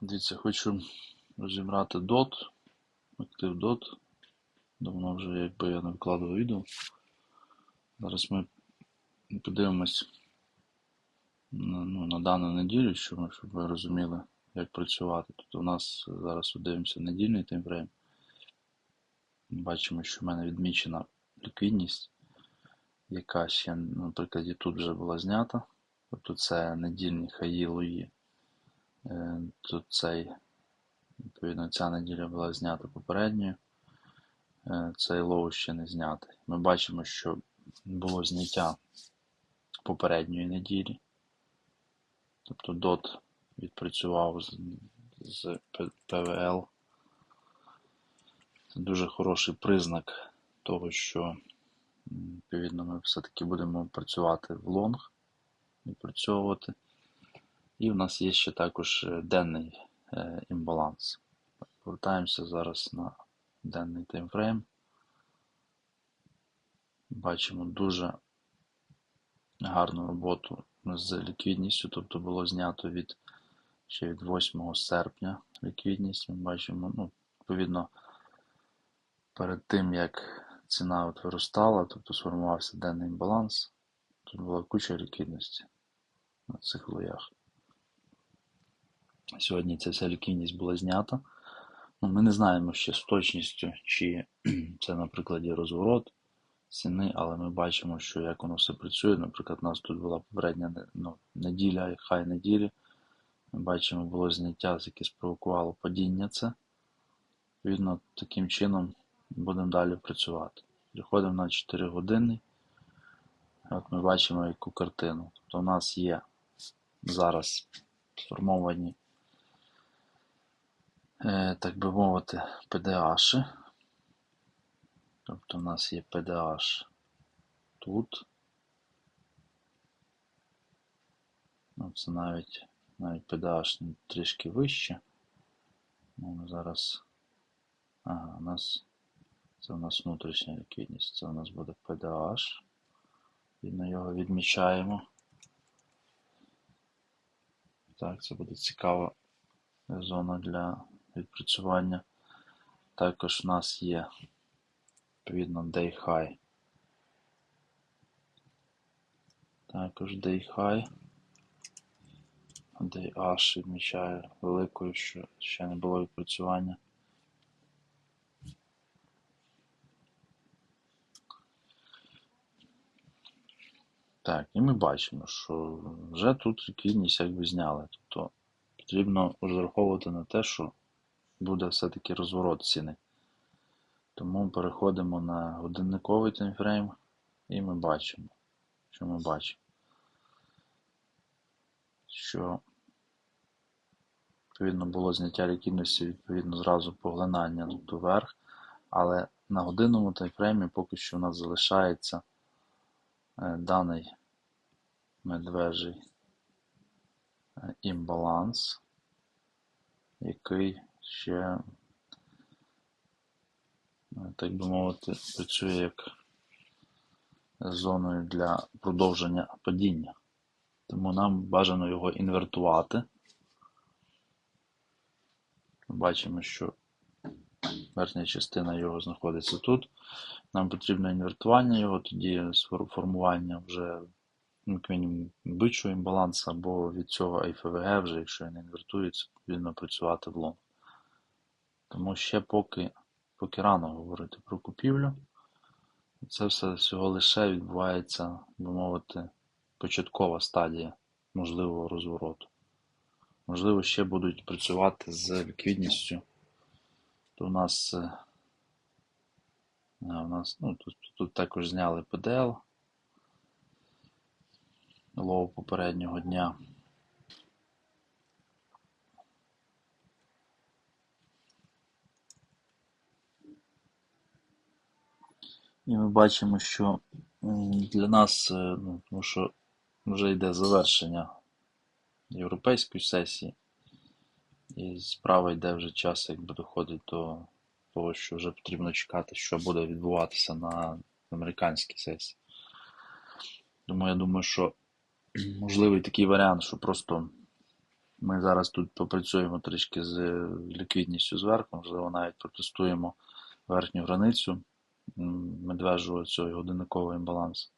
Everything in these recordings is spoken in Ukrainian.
Дивіться, хочу розібрати DOT, актив DOT. Давно вже якби я не вкладував відео. Зараз ми подивимось на, ну, на дану неділю, щоб, ви розуміли, як працювати. Тобто у нас зараз дивимося недільний таймфрейм. Бачимо, що в мене відмічена ліквідність, яка ще, наприклад, і тут вже була знята. Тобто це недільні хаї лої. Е, Тут цей, відповідно, ця неділя була знята попередньою. Е, Цей лоу ще не знятий. Ми бачимо, що було зняття попередньої неділі. Тобто DOT відпрацював з, з ПВЛ. Це дуже хороший признак того, що відповідно ми все-таки будемо працювати в лонг, відпрацьовувати. І в нас є ще також е, денний е, імбаланс. Повертаємося зараз на денний таймфрейм. Бачимо дуже гарну роботу з ліквідністю, тобто було знято від ще від 8 серпня ліквідність. Ми бачимо, ну, відповідно, перед тим як ціна от виростала, тобто сформувався денний баланс, тут була куча ліквідності на цих лоях. Сьогодні ця вся ліквідність була знята. Ну, ми не знаємо ще з точністю, чи це, наприклад, є розворот ціни, але ми бачимо, що як воно все працює. Наприклад, у нас тут була попередня ну, неділя, хай неділі. Ми бачимо, було зняття, яке спровокувало падіння це. Відповідно, таким чином будемо далі працювати. Переходимо на 4 години. От ми бачимо яку картину. Тобто у нас є зараз сформовані, так би мовити, PDH. Тобто у нас є PDH тут. Ну, це навіть, навіть PDH трішки вище. Ну, зараз. Ага, у нас це у нас внутрішня ліквідність. Це у нас буде PDH. Ми його відмічаємо. Так, це буде цікава зона для відпрацювання. Також у нас є відповідно day high. Також day high. Day H відмічає великою, що ще не було відпрацювання. Так, і ми бачимо, що вже тут ліквідність якби зняли. Тобто потрібно розраховувати на те, що буде все-таки розворот ціни. Тому переходимо на годинниковий таймфрейм і ми бачимо, що ми бачимо. Що відповідно було зняття ліквідності, відповідно зразу поглинання тобто вверх, але на годинному таймфреймі поки що у нас залишається е, даний медвежий е, імбаланс, який ще, е, так би мовити, працює як зоною для продовження падіння. Тому нам бажано його інвертувати. Бачимо, що верхня частина його знаходиться тут. Нам потрібно інвертування його, тоді формування вже ну, як мінімум бичого імбалансу або від цього АйФВГ, вже якщо він інвертується, потрібно працювати в лонг. Тому ще поки, поки рано говорити про купівлю. Це все всього лише відбувається, би мовити, початкова стадія можливого розвороту. Можливо, ще будуть працювати з ліквідністю. То у нас, е, у нас ну, тут, тут також зняли ПДЛ лоу попереднього дня. І ми бачимо, що для нас, е, ну, що вже йде завершення європейської сесії, і справа йде вже час, якби доходить до того, що вже потрібно чекати, що буде відбуватися на американській сесії. Тому я думаю, що можливий такий варіант, що просто Ми зараз тут попрацюємо трішки з ліквідністю зверху, можливо, навіть протестуємо верхню границю медвежого цього годинникового імбалансу.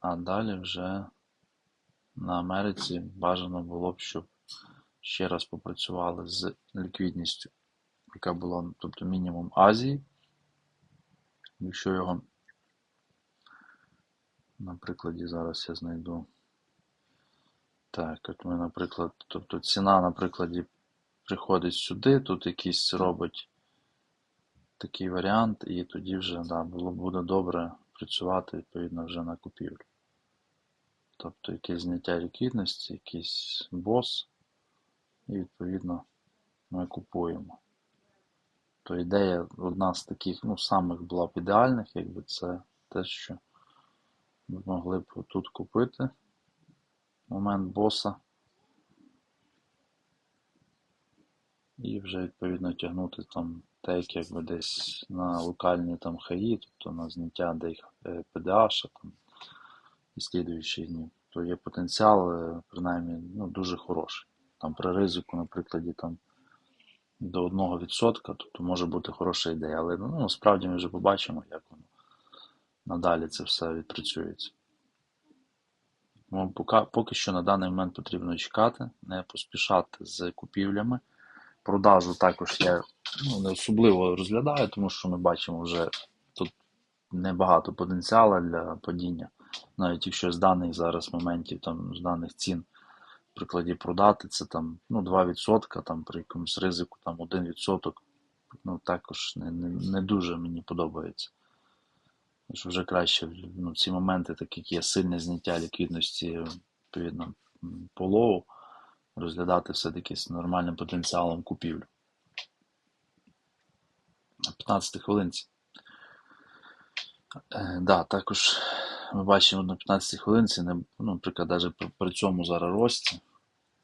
А далі вже на Америці бажано було б, щоб ще раз попрацювали з ліквідністю, яка була, тобто мінімум Азії. Якщо його на прикладі зараз я знайду. Так, от ми, наприклад, тобто ціна на прикладі приходить сюди, тут якийсь робить такий варіант, і тоді вже да, було, буде добре працювати відповідно вже на купівлю. Тобто якесь зняття ліквідності, якийсь бос, і відповідно ми купуємо. То ідея одна з таких, ну, самих була б ідеальних, якби це те, що ми могли б тут купити момент боса. І вже відповідно тягнути там тейк якби десь на локальні там хаї, тобто на зняття де PDH там і слідуючих днів, то є потенціал, е, принаймні, ну, дуже хороший. Там при ризику, наприклад, там до 1%, тобто може бути хороша ідея, але ну, насправді ми вже побачимо, як воно надалі це все відпрацюється. Тому поки що на даний момент потрібно чекати, не поспішати з купівлями. Продажу також я ну, не особливо розглядаю, тому що ми бачимо вже тут небагато потенціалу для падіння. Навіть якщо з даних зараз моментів, там, з даних цін, в прикладі продати, це там ну, 2%, там, при якомусь ризику там, 1%, ну, також не, не, не дуже мені подобається. Що вже краще ну, ці моменти, так як є сильне зняття ліквідності, відповідно, м, по лоу, розглядати все-таки з нормальним потенціалом купівлі. На 15 хвилинці. Е, да, також ми бачимо на 15 хвилинці, не, ну, наприклад, навіть при, при цьому зараз рості.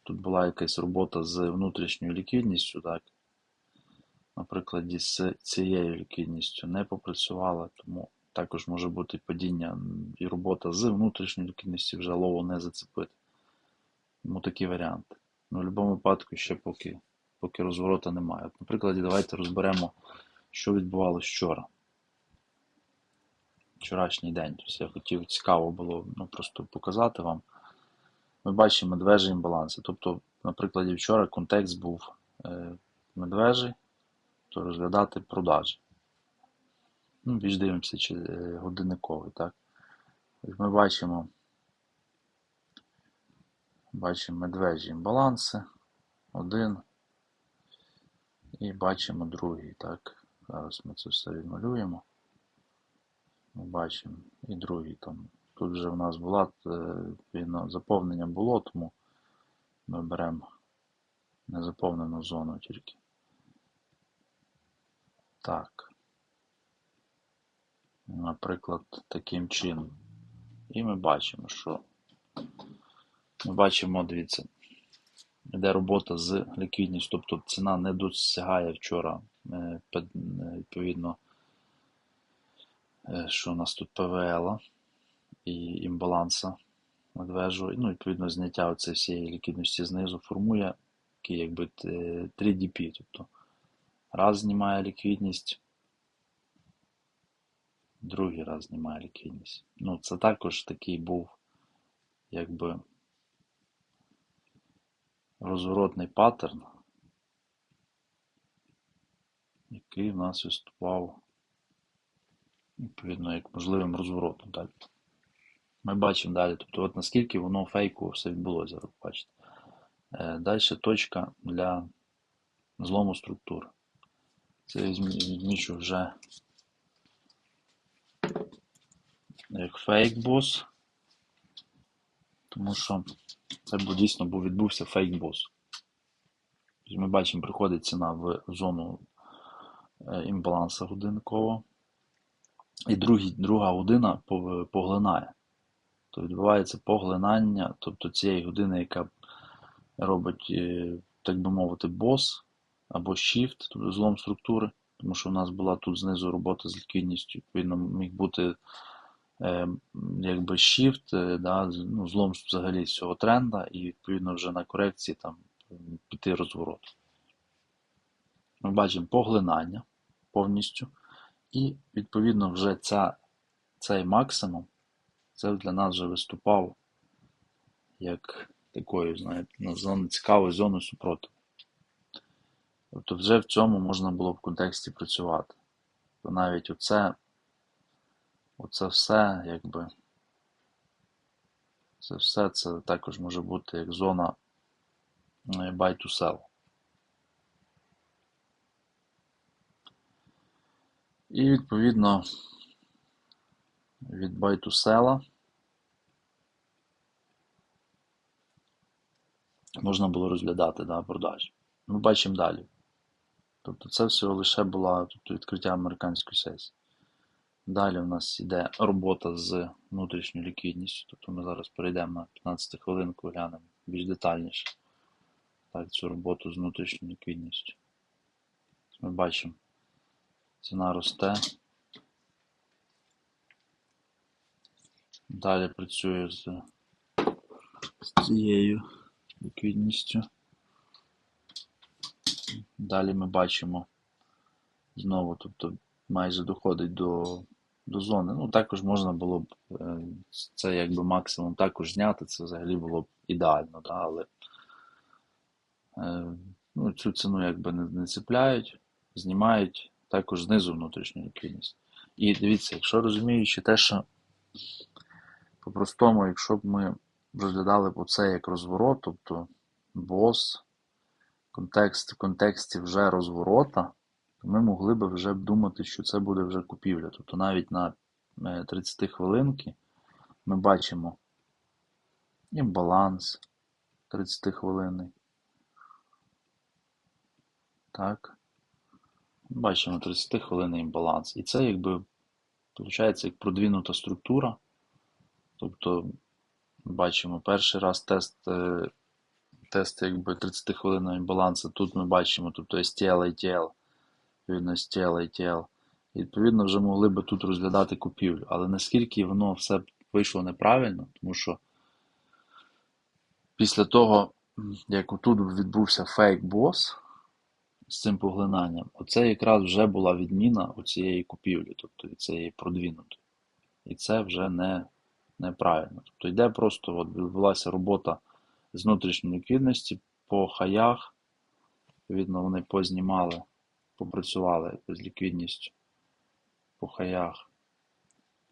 Тут була якась робота з внутрішньою ліквідністю, так. На прикладі з цією ліквідністю не попрацювала, тому також може бути падіння і робота з внутрішньою ліквідністю вже лово не зацепити. Тому такі варіанти. Ну, в будь-якому випадку ще поки, поки розворота немає. От, наприклад, давайте розберемо, що відбувалося вчора. Вчорашній день. Тобто я хотів цікаво було ну, просто показати вам. Ми бачимо медвежі імбаланси. Тобто, на прикладі вчора контекст був е, медвежий, то розглядати продажі. Ну, більш дивимося, чи е, годинниковий, так? Ми бачимо, бачимо медвежі імбаланси. Один. І бачимо другий, так. Зараз ми це все відмалюємо. Ми бачимо і другий там. Тут вже в нас була е, заповнення було, тому ми беремо незаповнену зону тільки. Так. Наприклад, таким чином. І ми бачимо, що ми бачимо, дивіться, йде робота з ліквідністю, тобто ціна не досягає вчора, е, е, відповідно, е, що у нас тут ПВЛ і імбаланса медвежу, ну, відповідно, зняття оцеї всієї ліквідності знизу формує такий якби е, 3DP, тобто раз знімає ліквідність, другий раз знімає ліквідність. Ну, це також такий був якби розворотний паттерн, який в нас виступав відповідно як можливим розворотом. Далі. Ми бачимо далі, тобто от наскільки воно фейково все відбулося, ви бачите. Е, Далі точка для злому структури. Це відмічу вже як фейк-бос, тому що це дійсно був, відбувся фейк-бос. Тобто Ми бачимо, приходить ціна в зону е, імбаланса годинникового, і другі, друга година поглинає. То відбувається поглинання, тобто цієї години, яка робить, е, так би мовити, бос або shift, тобто злом структури, тому що у нас була тут знизу робота з ліквідністю, відповідно, міг бути якби shift, е, да, ну, злом взагалі з цього тренда, і відповідно вже на корекції там піти розворот. Ми бачимо поглинання повністю. І відповідно вже ця, цей максимум, це для нас вже виступав як такою, знаєте, ну, зон, цікавою зоною супротиву. Тобто вже в цьому можна було в контексті працювати. То навіть оце, оце все, якби, це все це також може бути як зона е, buy to sell. І відповідно від buy to sell можна було розглядати да, продажі. Ми бачимо далі. Тобто це всього лише була тобто, відкриття американської сесії. Далі у нас йде робота з внутрішньою ліквідністю. Тобто ми зараз перейдемо на 15 хвилинку, глянемо більш детальніше так, цю роботу з внутрішньою ліквідністю. Ми бачимо, ціна росте. Далі працює з, з цією ліквідністю. Далі ми бачимо знову, тобто майже доходить до, до зони. Ну, також можна було б е, це якби максимум також зняти, це взагалі було б ідеально, да? але е, ну, цю ціну якби не, не цепляють, знімають також знизу внутрішню ліквідність. І дивіться, якщо розуміючи те, що по-простому, якщо б ми розглядали б це як розворот, тобто бос, контекст в контексті вже розворота, то ми могли б вже думати, що це буде вже купівля. Тобто навіть на е, 30 хвилинки ми бачимо імбаланс 30 хвилинний. Так. Бачимо 30 хвилинний імбаланс. І це якби виходить як продвинута структура. Тобто бачимо перший раз тест, е, тест якби 30 хвилинного імбалансу. Тут ми бачимо тобто STL, ITL, відповідно STL, ITL. І відповідно вже могли би тут розглядати купівлю. Але наскільки воно все вийшло неправильно, тому що після того, як тут відбувся фейк бос з цим поглинанням, оце якраз вже була відміна у цієї купівлі, тобто від цієї продвинутої. І це вже не неправильно. Тобто йде просто, от відбулася робота з внутрішньої ліквідності по хаях. Відповідно, вони познімали, попрацювали з ліквідністю по хаях.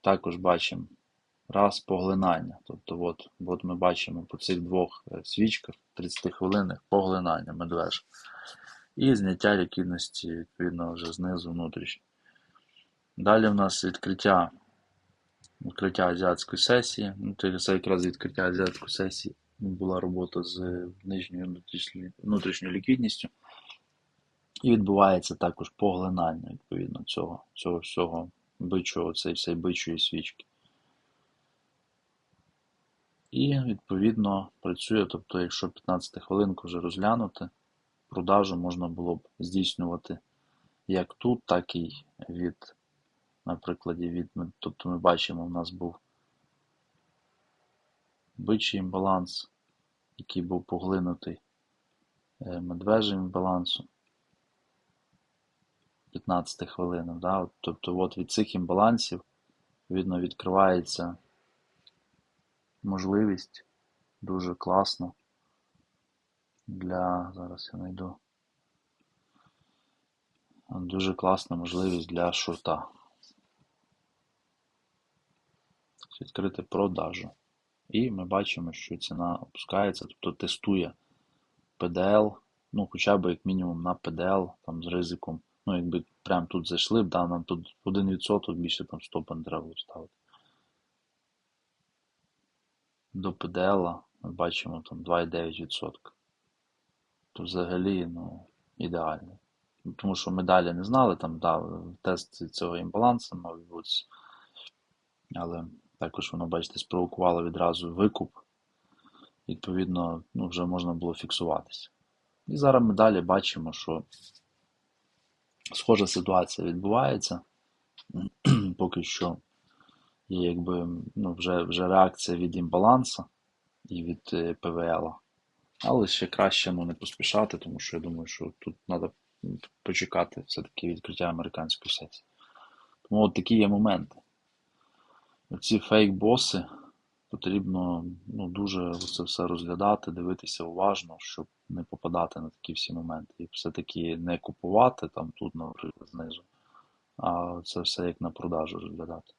Також бачимо раз поглинання. Тобто, от, от ми бачимо по цих двох е, свічках 30 хвилинних поглинання медвеж. І зняття ліквідності, відповідно, вже знизу внутрішньо. Далі в нас відкриття відкриття азіатської сесії. Ну, це якраз відкриття азіатської сесії була робота з нижньою внутрішньою ліквідністю. І відбувається також поглинання, відповідно, цього, цього всього бичого, цієї всієї бичої свічки. І, відповідно, працює, тобто, якщо 15 хвилинку вже розглянути, продажу можна було б здійснювати як тут, так і від на прикладі від, тобто ми бачимо, у нас був бичий імбаланс, який був поглинутий е, медвежим імбалансом 15 хвилин. Да? Тобто от від цих імбалансів видно відкривається можливість дуже класно для, зараз я знайду, дуже класна можливість для шорта. відкрити продажу. І ми бачимо, що ціна опускається, тобто тестує PDL, ну хоча б як мінімум на PDL, там з ризиком. Ну, якби прямо тут зайшли, б, нам тут 1% більше там стоп не треба ставити. До PDL ми бачимо там 2,9%. То взагалі ну, ідеально. Тому що ми далі не знали, там да, тест цього імбалансу мав. Але також воно, бачите, спровокувало відразу викуп. Відповідно, ну, вже можна було фіксуватися. І зараз ми далі бачимо, що схожа ситуація відбувається. Поки що І якби ну, вже, вже реакція від імбалансу і від е, ПВЛ. Але ще краще ну, не поспішати, тому що я думаю, що тут треба почекати все-таки відкриття американської сесії. Тому от такі є моменти. Ці фейк-боси потрібно ну, дуже це все розглядати, дивитися уважно, щоб не попадати на такі всі моменти. І все-таки не купувати там тут, наприклад, знизу, а це все як на продажу розглядати.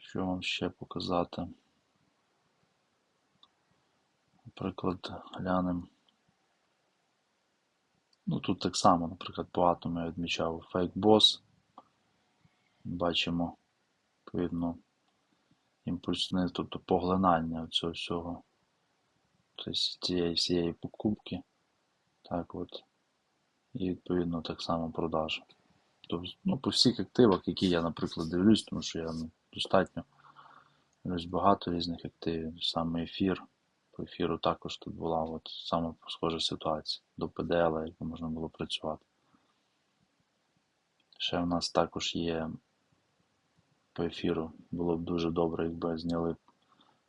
Що вам ще показати? Наприклад, глянемо. Ну, тут так само, наприклад, по атому я відмічав фейк-бос. Бачимо, відповідно, імпульсне, тобто поглинання цього всього. Тобто цієї всієї покупки. Так от. І відповідно так само продажа. Тобто, ну, по всіх активах, які я, наприклад, дивлюсь, тому що я ну, достатньо дивлюсь багато різних активів, саме ефір. По ефіру також тут була от саме схожа ситуація до ПДЛ, як можна було працювати. Ще в нас також є по ефіру. Було б дуже добре, якби зняли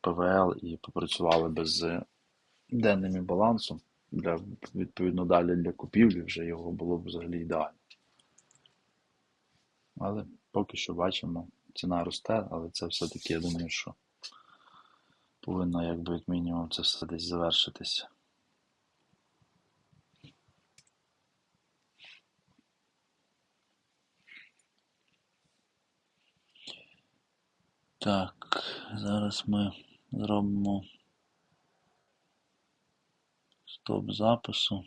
ПВЛ і попрацювали без денним балансом. Для, відповідно, далі для купівлі вже його було б взагалі ідеально. Але поки що бачимо, ціна росте, але це все-таки, я думаю, що повинно, якби як мінімум, це все десь завершитися. Так, зараз ми зробимо стоп запису.